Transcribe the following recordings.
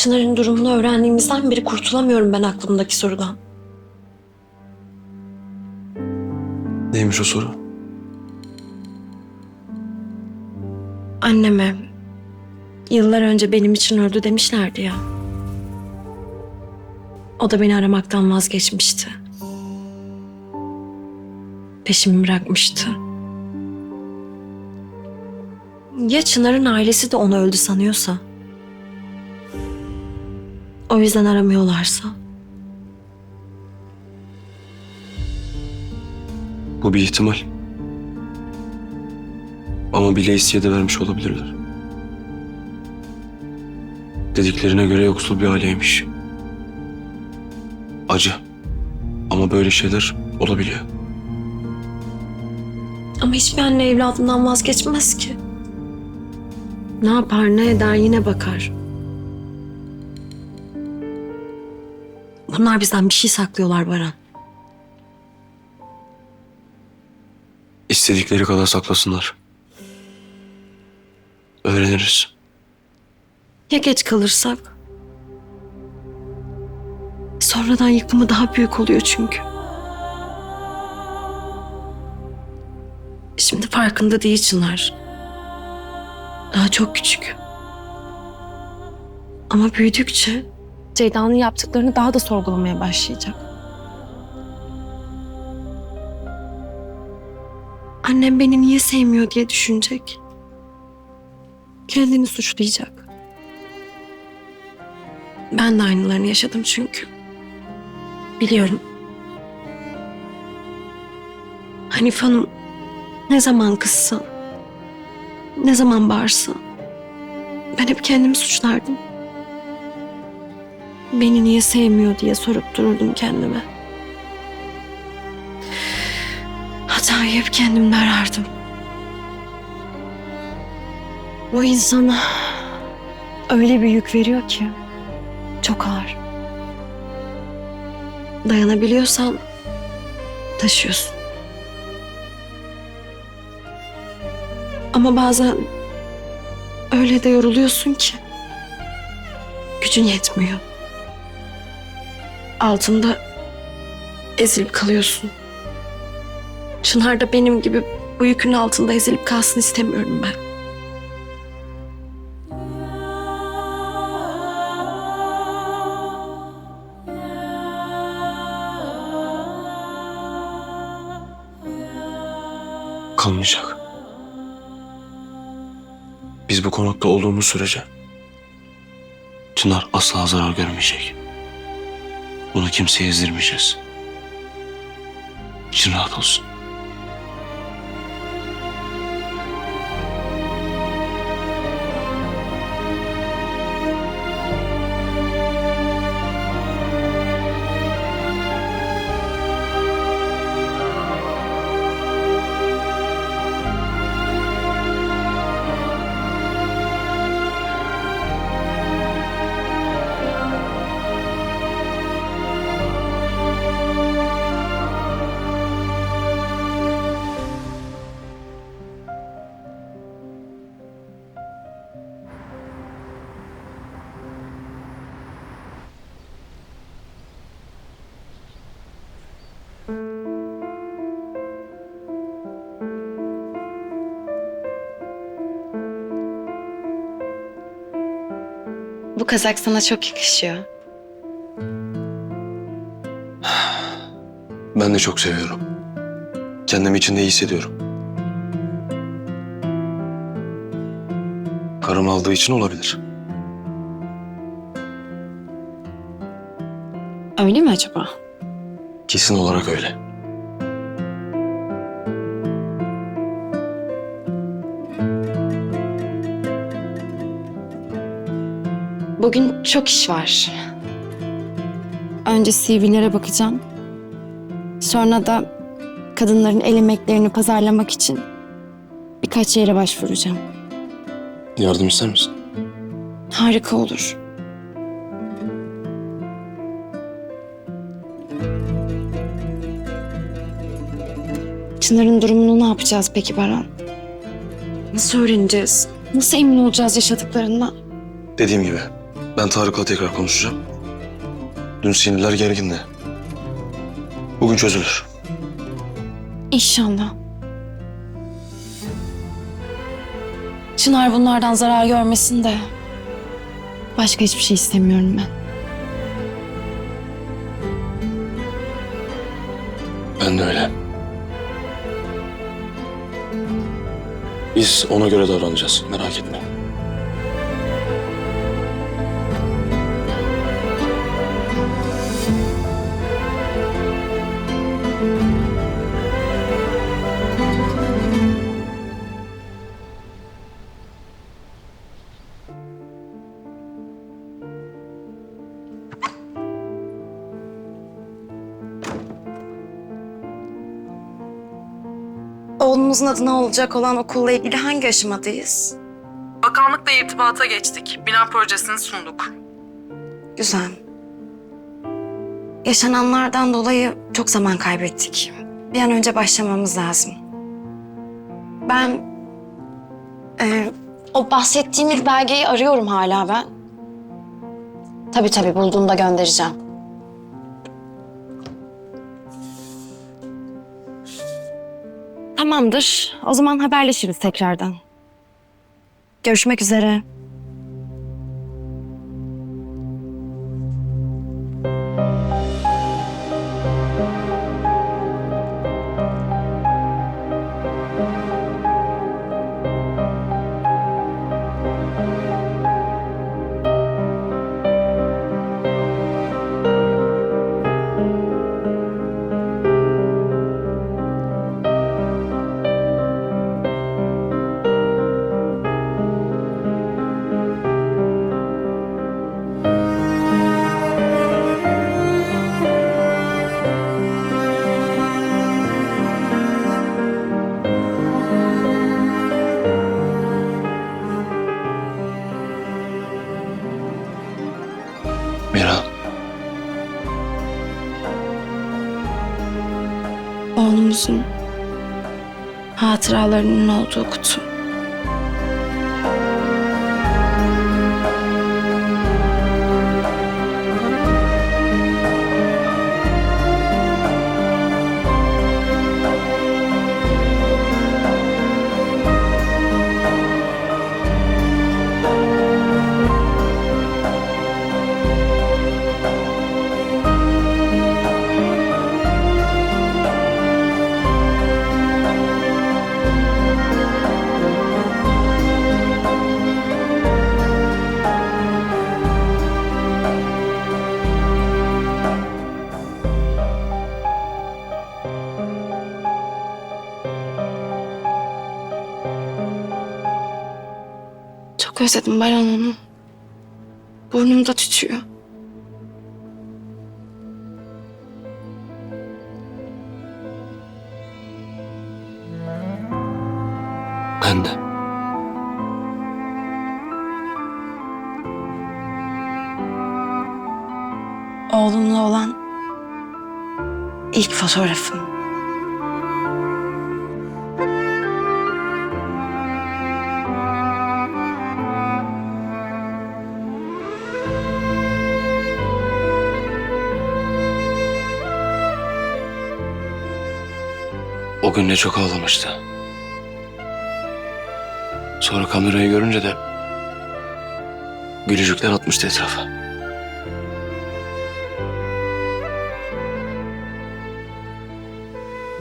Çınar'ın durumunu öğrendiğimizden beri kurtulamıyorum ben aklımdaki sorudan. Neymiş o soru? Anneme yıllar önce benim için öldü demişlerdi ya. O da beni aramaktan vazgeçmişti. Peşimi bırakmıştı. Ya Çınar'ın ailesi de onu öldü sanıyorsa? O yüzden aramıyorlarsa? Bu bir ihtimal. Ama bile isteye de vermiş olabilirler. Dediklerine göre yoksul bir aileymiş. Acı. Ama böyle şeyler olabiliyor. Ama hiçbir anne evladından vazgeçmez ki. Ne yapar ne eder yine bakar. Bunlar bizden bir şey saklıyorlar Baran. İstedikleri kadar saklasınlar. Öğreniriz. Ya geç kalırsak? Sonradan yıkımı daha büyük oluyor çünkü. Şimdi farkında değil Çınar. Daha çok küçük. Ama büyüdükçe Ceyda'nın yaptıklarını daha da sorgulamaya başlayacak. Annem beni niye sevmiyor diye düşünecek. Kendini suçlayacak. Ben de aynılarını yaşadım çünkü. Biliyorum. Hanife Hanım ne zaman kızsa, ne zaman bağırsa ben hep kendimi suçlardım. Beni niye sevmiyor diye sorup dururdum kendime. Hatayı hep kendimde arardım. Bu insana öyle bir yük veriyor ki çok ağır. Dayanabiliyorsan taşıyorsun. Ama bazen öyle de yoruluyorsun ki gücün yetmiyor. Altında ezilip kalıyorsun. Çınar da benim gibi bu yükün altında ezilip kalsın istemiyorum ben. Kalmayacak. Biz bu konakta olduğumuz sürece Çınar asla zarar görmeyecek. Bunu kimseye ezdirmeyeceğiz. İçin rahat olsun. Kazak sana çok yakışıyor. Ben de çok seviyorum. Kendimi içinde iyi hissediyorum. Karım aldığı için olabilir. Öyle mi acaba? Kesin olarak öyle. Bugün çok iş var. Önce CV'lere bakacağım. Sonra da kadınların el emeklerini pazarlamak için birkaç yere başvuracağım. Yardım ister misin? Harika olur. Çınar'ın durumunu ne yapacağız peki Baran? Nasıl öğreneceğiz? Nasıl emin olacağız yaşadıklarından? Dediğim gibi Ben Tarık'la tekrar konuşacağım. Dün sinirler gergindi. Bugün çözülür. İnşallah. Çınar bunlardan zarar görmesin de. Başka hiçbir şey istemiyorum ben. Ben de öyle. Biz ona göre davranacağız. Merak etme. Oğlumuzun adına olacak olan okulla ilgili hangi aşamadayız? Bakanlıkla irtibata geçtik. Bina projesini sunduk. Güzel. Yaşananlardan dolayı çok zaman kaybettik. Bir an önce başlamamız lazım. Ben... e, o bahsettiğimiz belgeyi arıyorum hala ben. Tabii tabii bulduğumda göndereceğim. Tamamdır. O zaman haberleşiriz tekrardan. Görüşmek üzere. Oğlumuzun hatıralarının olduğu kutu. Çok özledim Baran onu. Burnumda tütüyor. ben de. Oğlumla olan ilk fotoğrafım. O gün ne çok ağlamıştı. Sonra kamerayı görünce de gülücükler atmıştı etrafa.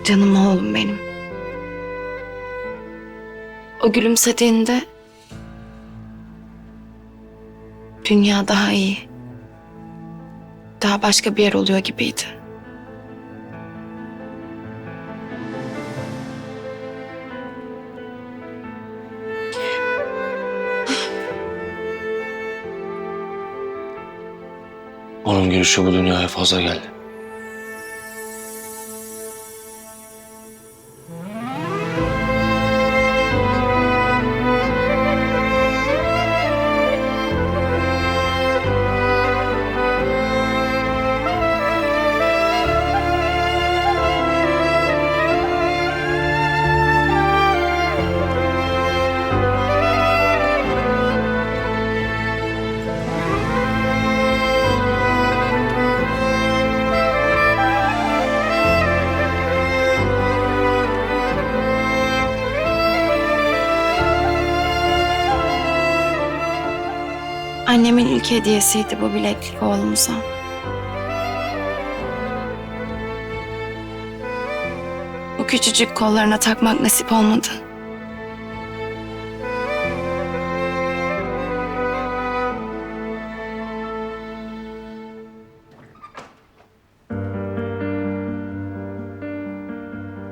Canım oğlum benim. O gülümsediğinde dünya daha iyi. Daha başka bir yer oluyor gibiydi. Gülüşü bu dünyaya fazla geldi. Annemin ilk hediyesiydi bu bileklik oğlumuza. Bu küçücük kollarına takmak nasip olmadı.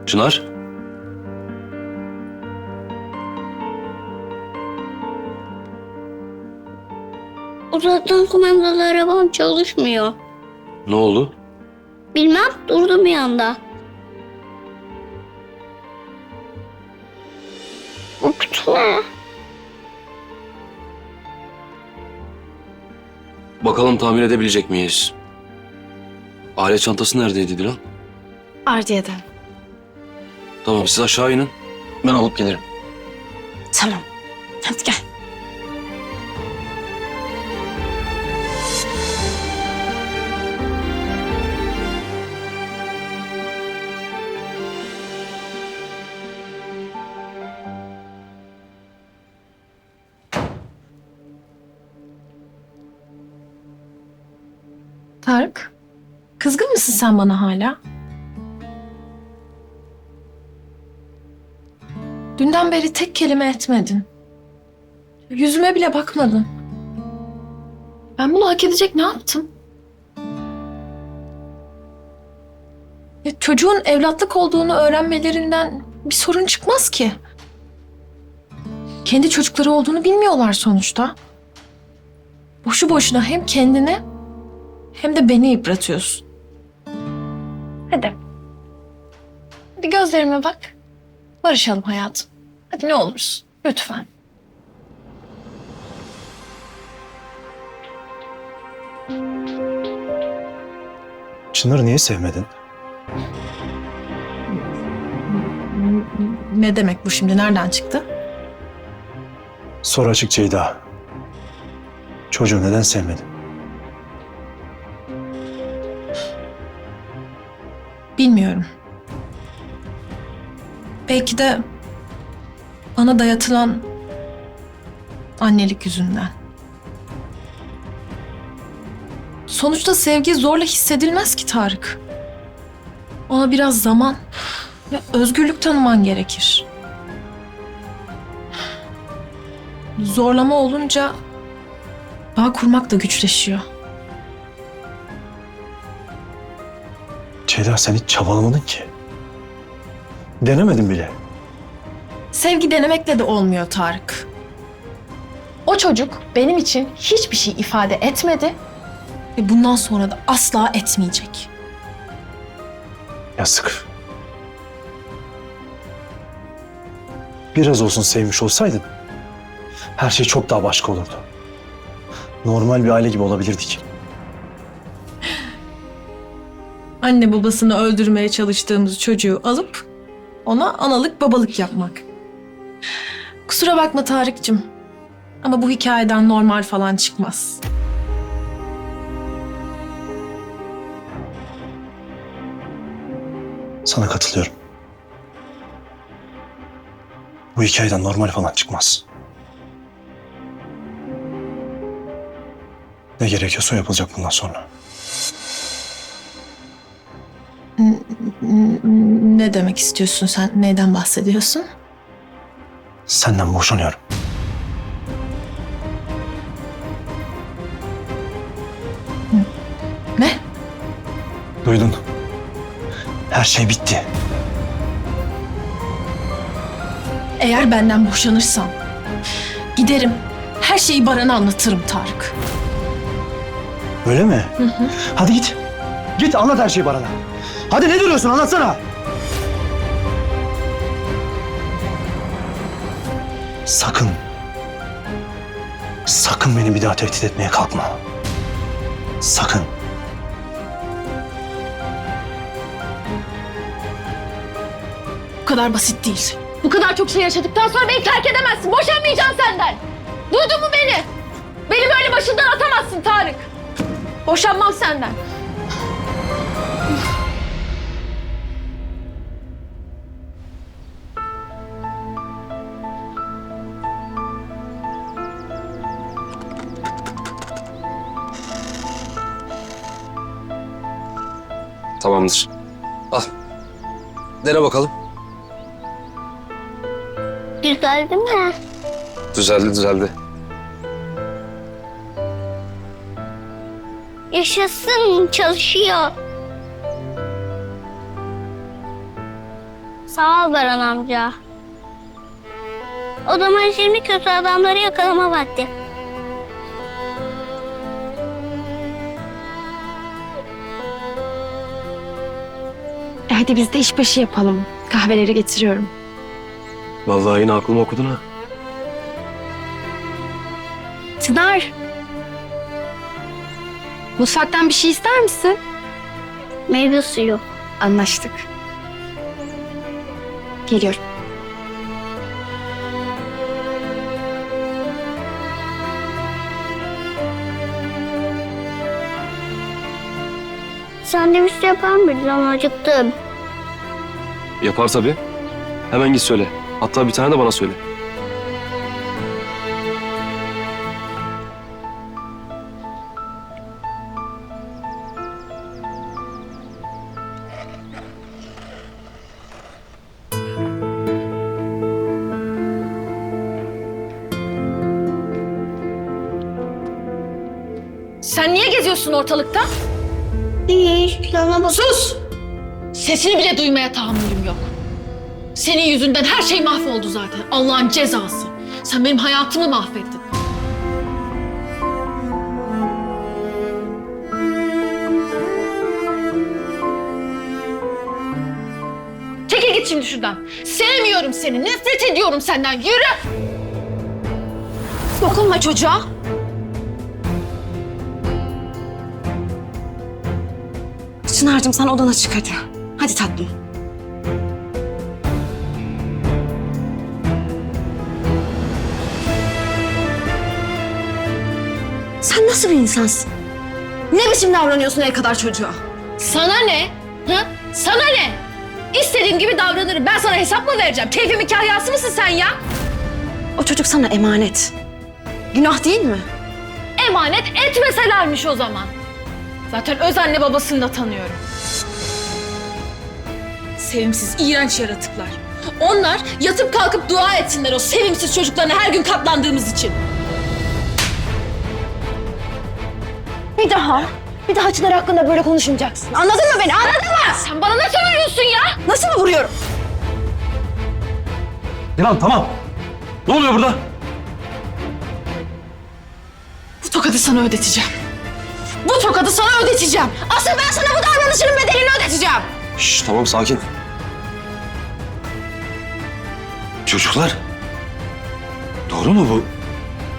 Çınar. Uzaktan kumandalı arabam çalışmıyor. Ne oldu? Bilmem durdu bir anda. Kutu ne? Bakalım tahmin edebilecek miyiz? Alet çantası neredeydi Dilan? Ardiye'de. Tamam siz aşağı inin. Ben alıp gelirim. Tamam. Sen bana hala? Dünden beri tek kelime etmedin. Yüzüme bile bakmadın. Ben bunu hak edecek ne yaptım? Ya çocuğun evlatlık olduğunu öğrenmelerinden bir sorun çıkmaz ki. Kendi çocukları olduğunu bilmiyorlar sonuçta. Boşu boşuna hem kendine hem de beni yıpratıyorsun. Hadi. Hadi gözlerime bak. Barışalım hayatım. Hadi ne olursun. Lütfen. Çınar'ı niye sevmedin? Ne demek bu şimdi? Nereden çıktı? Sor açık Ceyda. Çocuğu neden sevmedin? Bilmiyorum. Belki de bana dayatılan annelik yüzünden. Sonuçta sevgi zorla hissedilmez ki Tarık. Ona biraz zaman ve özgürlük tanıman gerekir. Zorlama olunca bağ kurmak da güçleşiyor. Ceyda sen hiç çabalamadın ki. Denemedin bile. Sevgi denemekle de olmuyor Tarık. O çocuk benim için hiçbir şey ifade etmedi ve bundan sonra da asla etmeyecek. Yazık. Biraz olsun sevmiş olsaydın her şey çok daha başka olurdu. Normal bir aile gibi olabilirdik. Anne babasını öldürmeye çalıştığımız çocuğu alıp ona analık babalık yapmak. Kusura bakma Tarık'cığım. Ama bu hikayeden normal falan çıkmaz. Sana katılıyorum. Bu hikayeden normal falan çıkmaz. Ne gerekiyorsa yapılacak bundan sonra. Ne demek istiyorsun sen? Neyden bahsediyorsun? Senden boşanıyorum. Ne? Duydun. Her şey bitti. Eğer benden boşanırsan giderim her şeyi Baran'a anlatırım Tarık. Öyle mi? Hadi git. Git anlat her şeyi bana. Hadi ne duruyorsun anlatsana. Sakın. Sakın beni bir daha tehdit etmeye kalkma. Sakın. Bu kadar basit değil. Bu kadar çok şey yaşadıktan sonra beni terk edemezsin. Boşanmayacağım senden. Duydun mu beni? Beni böyle başından atamazsın Tarık. Boşanmam senden. Al. Dene bakalım. Güzel değil mi? Düzeldi düzeldi. Yaşasın çalışıyor. Sağ ol Baran amca. O zaman şimdi kötü adamları yakalama vakti. Hadi biz de işbaşı yapalım. Kahveleri getiriyorum. Vallahi yine aklımı okudun ha. Çınar. Mutfaktan bir şey ister misin? Meyve suyu. Anlaştık. Geliyorum. Sandviç yapar mıydın? Acıktım. Yapar tabii. Hemen git söyle. Hatta bir tane de bana söyle. Sen niye geziyorsun ortalıkta? Hiç sana bak. Sus! Sesini bile duymaya tahammülüm yok. Senin yüzünden her şey mahvoldu zaten. Allah'ın cezası. Sen benim hayatımı mahvettin. Çekil git şimdi şuradan. Sevmiyorum seni. Nefret ediyorum senden. Yürü! Dokunma çocuğa. Çınar'cığım sen odana çık hadi. Hadi tatlım. Sen nasıl bir insansın? Ne biçim davranıyorsun el kadar çocuğa? Sana ne? Ha? Sana ne? İstediğim gibi davranırım. Ben sana hesap mı vereceğim? Keyfimin kahyası mısın sen ya? O çocuk sana emanet. Günah değil mi? Emanet etmeselermiş o zaman. Zaten öz anne babasını da tanıyorum. Sevimsiz, iğrenç yaratıklar. Onlar yatıp kalkıp dua etsinler o sevimsiz çocuklarına her gün katlandığımız için. Bir daha, bir daha Çınar hakkında böyle konuşmayacaksın. Anladın mı beni? Anladın mı? Sen bana nasıl vuruyorsun ya? Nasıl mı vuruyorum? Dilan tamam. Ne oluyor burada? Bu tokadı sana ödeteceğim. Bu tokadı sana ödeteceğim. Asıl ben sana bu davranışının bedelini ödeteceğim. Şş, tamam sakin. Çocuklar. Doğru mu bu?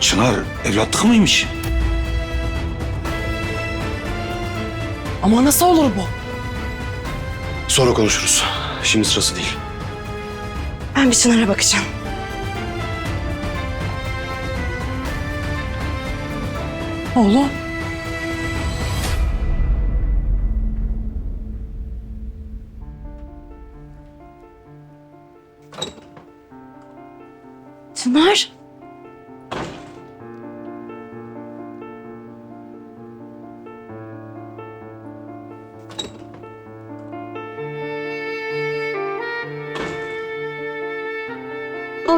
Çınar evlatlık mıymış? Ama nasıl olur bu? Sonra konuşuruz. Şimdi sırası değil. Ben bir Çınar'a bakacağım. Oğlum.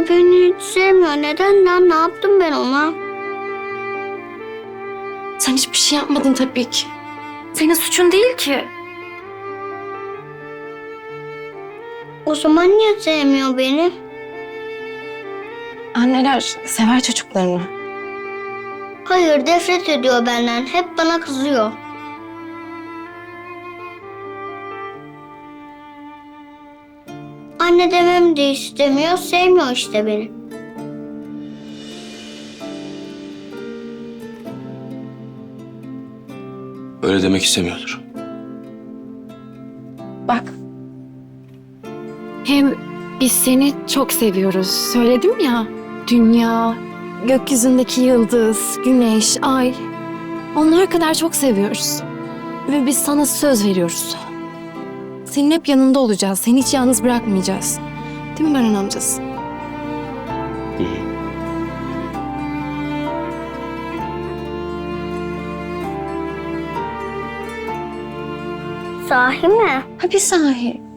O beni hiç sevmiyor. Neden lan? Ne yaptım ben ona? Sen hiçbir şey yapmadın tabii ki. Senin suçun değil ki. O zaman niye sevmiyor beni? Anneler sever çocuklarını. Hayır nefret ediyor benden. Hep bana kızıyor. Anne demem de istemiyor. Sevmiyor işte beni. Öyle demek istemiyordur. Bak. Hem biz seni çok seviyoruz. Söyledim ya. Dünya, gökyüzündeki yıldız, güneş, ay. Onlar kadar çok seviyoruz. Ve biz sana söz veriyoruz. Senin hep yanında olacağız. Seni hiç yalnız bırakmayacağız. Değil mi Baran amcası? Sahi mi? Ha bir sahi.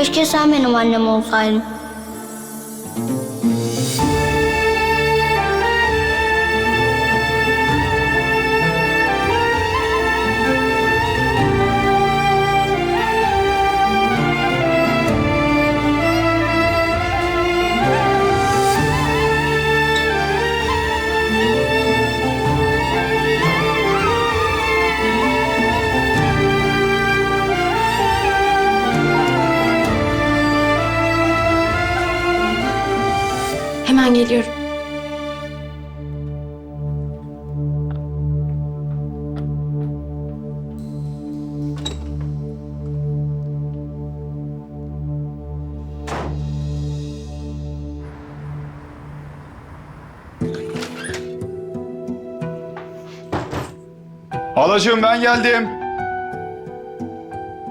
Keşke sen benim annem olsaydın. Halacığım ben geldim.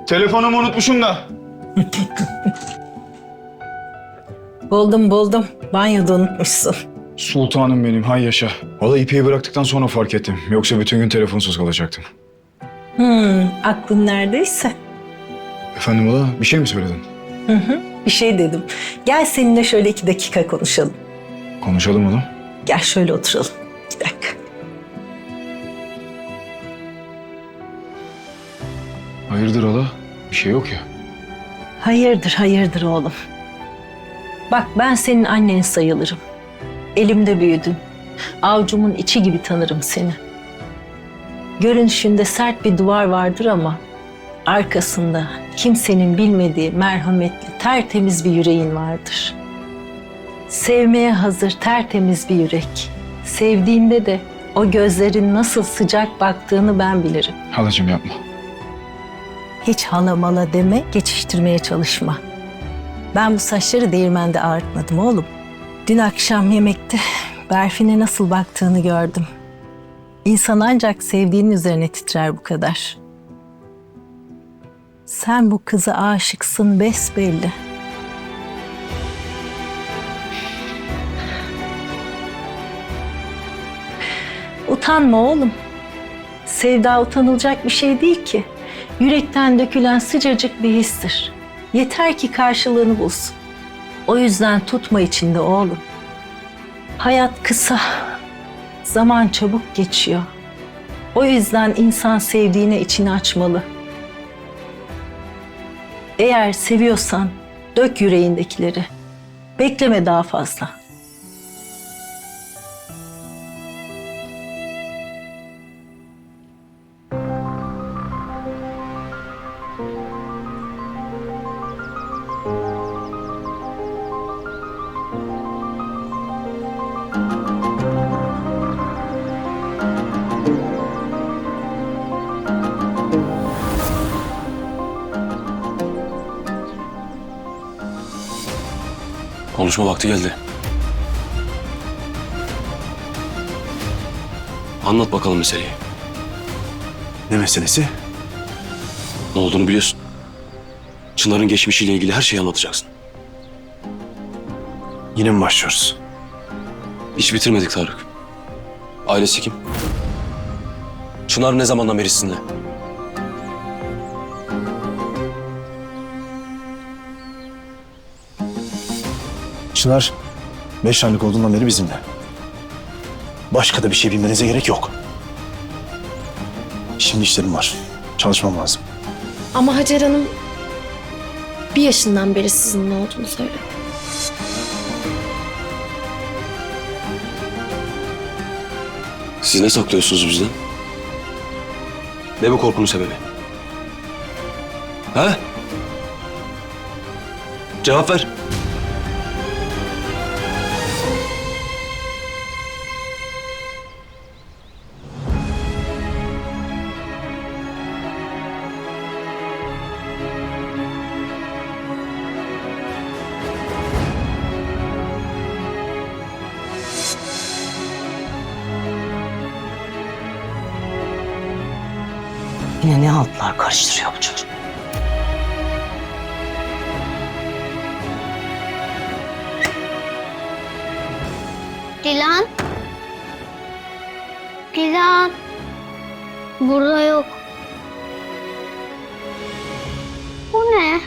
Telefonumu unutmuşum da. Buldum buldum. Banyoda unutmuşsun. Sultanım benim hay yaşa. Valla ipeyi bıraktıktan sonra fark ettim. Yoksa bütün gün telefonsuz kalacaktım. Hmm, aklın neredeyse. Efendim hala bir şey mi söyledin? Hı hı, bir şey dedim. Gel seninle şöyle iki dakika konuşalım. Konuşalım hala. Gel şöyle oturalım. İki dakika. Hayırdır hala? Bir şey yok ya. Hayırdır, hayırdır oğlum. Bak ben senin annen sayılırım. Elimde büyüdün. Avcumun içi gibi tanırım seni. Görünüşünde sert bir duvar vardır ama arkasında kimsenin bilmediği merhametli, tertemiz bir yüreğin vardır. Sevmeye hazır tertemiz bir yürek. Sevdiğinde de o gözlerin nasıl sıcak baktığını ben bilirim. Halacığım yapma. Hiç hala mala deme, geçiştirmeye çalışma. Ben bu saçları değirmende ağartmadım oğlum. Dün akşam yemekte Berfin'e nasıl baktığını gördüm. İnsan ancak sevdiğinin üzerine titrer bu kadar. Sen bu kıza aşıksın besbelli. Utanma oğlum. Sevda utanılacak bir şey değil ki. Yürekten dökülen sıcacık bir histir. Yeter ki karşılığını bulsun. O yüzden tutma içinde oğlum. Hayat kısa. Zaman çabuk geçiyor. O yüzden insan sevdiğine içini açmalı. Eğer seviyorsan dök yüreğindekileri. Bekleme daha fazla. Konuşma vakti geldi. Anlat bakalım meseleyi. Ne meselesi? Ne olduğunu biliyorsun. Çınar'ın geçmişiyle ilgili her şeyi anlatacaksın. Yine mi başlıyoruz? Hiç bitirmedik Tarık. Ailesi kim? Çınar ne zamandan beri sizinle? Çınar beş aylık olduğundan beri bizimle. Başka da bir şey bilmenize gerek yok. Şimdi işlerim var. Çalışmam lazım. Ama Hacer Hanım bir yaşından beri sizinle olduğunu söyledi. Siz ne saklıyorsunuz bizden? Ne bu korkunun sebebi? Ha? Cevap ver. Dilan. Dilan. Burada yok. Bu ne?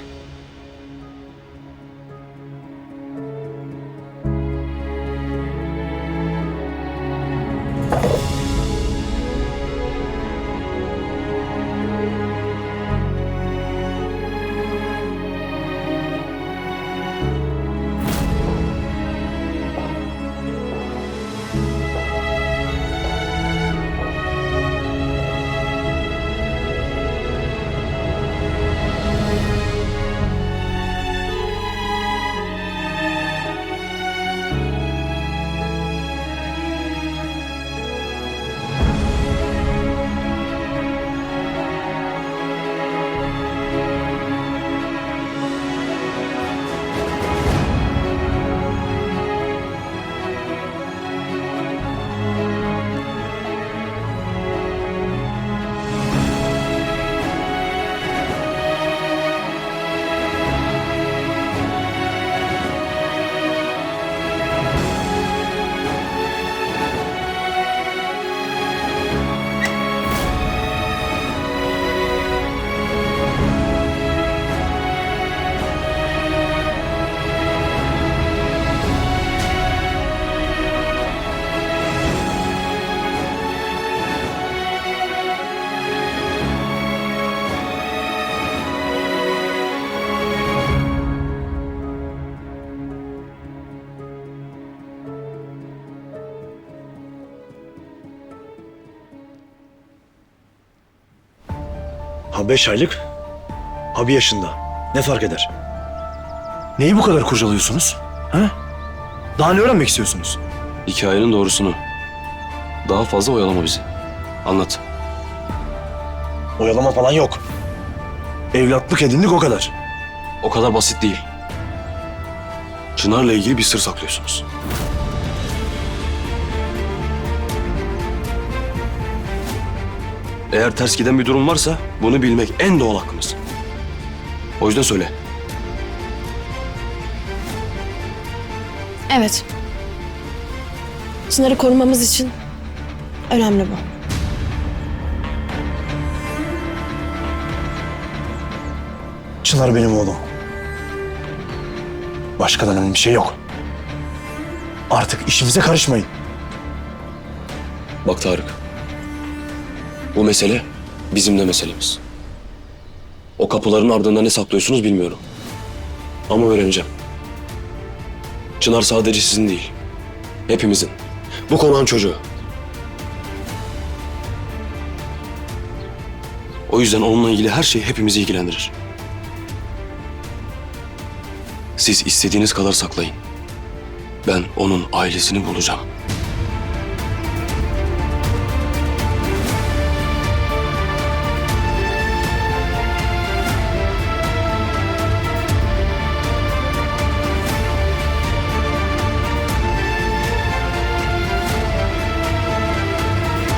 Ha beş aylık, ha bir yaşında. Ne fark eder? Neyi bu kadar kurcalıyorsunuz? Ha? Daha ne öğrenmek istiyorsunuz? Hikayenin doğrusunu. Daha fazla oyalama bizi. Anlat. Oyalama falan yok. Evlatlık edindik o kadar. O kadar basit değil. Çınar'la ilgili bir sır saklıyorsunuz. Eğer ters giden bir durum varsa bunu bilmek en doğal hakkımız. O yüzden söyle. Evet. Çınar'ı korumamız için önemli bu. Çınar benim oğlum. Başkadan önemli bir şey yok. Artık işimize karışmayın. Bak Tarık. Bu mesele bizim de meselemiz. O kapıların ardında ne saklıyorsunuz bilmiyorum. Ama öğreneceğim. Çınar sadece sizin değil. Hepimizin. Bu konağın çocuğu. O yüzden onunla ilgili her şey hepimizi ilgilendirir. Siz istediğiniz kadar saklayın. Ben onun ailesini bulacağım.